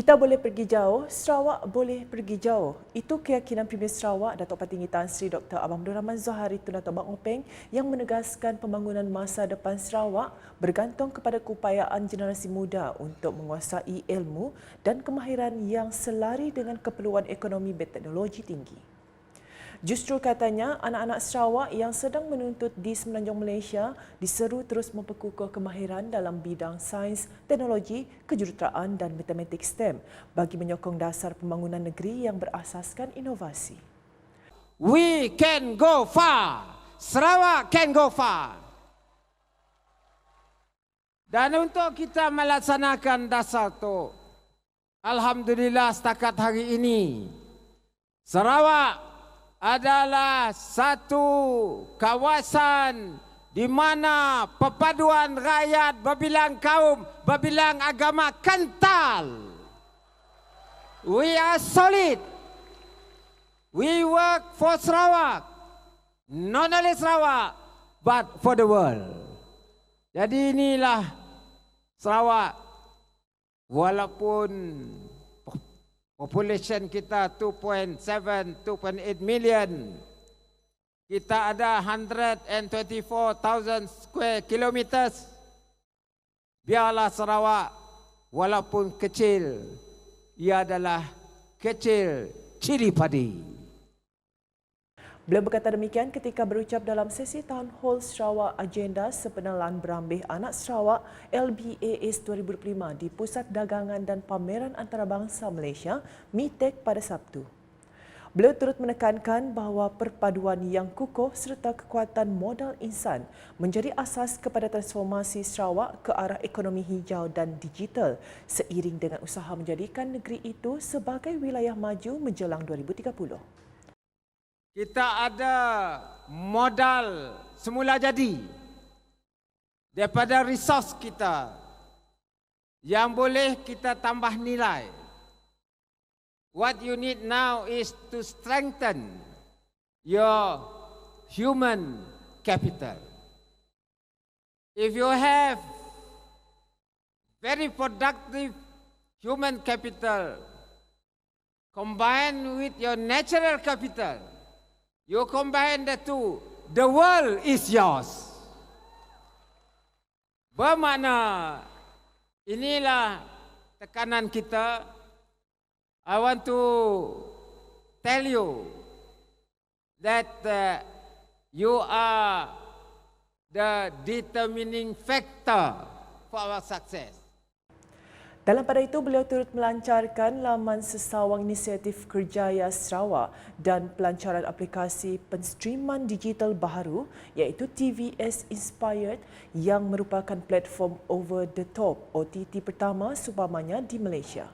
Kita boleh pergi jauh, Sarawak boleh pergi jauh. Itu keyakinan Premier Sarawak Datuk Patinggi Tan Sri Dr. Abang Abdul Rahman Zohari Tun Datuk Bang Openg yang menegaskan pembangunan masa depan Sarawak bergantung kepada keupayaan generasi muda untuk menguasai ilmu dan kemahiran yang selari dengan keperluan ekonomi berteknologi tinggi. Justru katanya, anak-anak Sarawak yang sedang menuntut di Semenanjung Malaysia diseru terus memperkukuh kemahiran dalam bidang sains, teknologi, kejuruteraan dan matematik STEM bagi menyokong dasar pembangunan negeri yang berasaskan inovasi. We can go far. Sarawak can go far. Dan untuk kita melaksanakan dasar itu, Alhamdulillah setakat hari ini, Sarawak adalah satu kawasan di mana perpaduan rakyat berbilang kaum, berbilang agama kental. We are solid. We work for Sarawak. Not only Sarawak, but for the world. Jadi inilah Sarawak. Walaupun Population kita 2.7, 2.8 million. Kita ada 124,000 square kilometers. Biarlah Sarawak walaupun kecil, ia adalah kecil cili padi. Beliau berkata demikian ketika berucap dalam sesi Town Hall Sarawak Agenda Sepenelan Berambih Anak Sarawak LBAS 2005 di Pusat Dagangan dan Pameran Antarabangsa Malaysia, MITEC pada Sabtu. Beliau turut menekankan bahawa perpaduan yang kukuh serta kekuatan modal insan menjadi asas kepada transformasi Sarawak ke arah ekonomi hijau dan digital seiring dengan usaha menjadikan negeri itu sebagai wilayah maju menjelang 2030. Kita ada modal semula jadi daripada resource kita yang boleh kita tambah nilai. What you need now is to strengthen your human capital. If you have very productive human capital combined with your natural capital, You combine the two, the world is yours. Bermakna inilah tekanan kita. I want to tell you that uh, you are the determining factor for our success. Dalam pada itu, beliau turut melancarkan laman sesawang inisiatif Kerjaya Sarawak dan pelancaran aplikasi penstreaman digital baharu iaitu TVS Inspired yang merupakan platform over the top OTT pertama seumpamanya di Malaysia.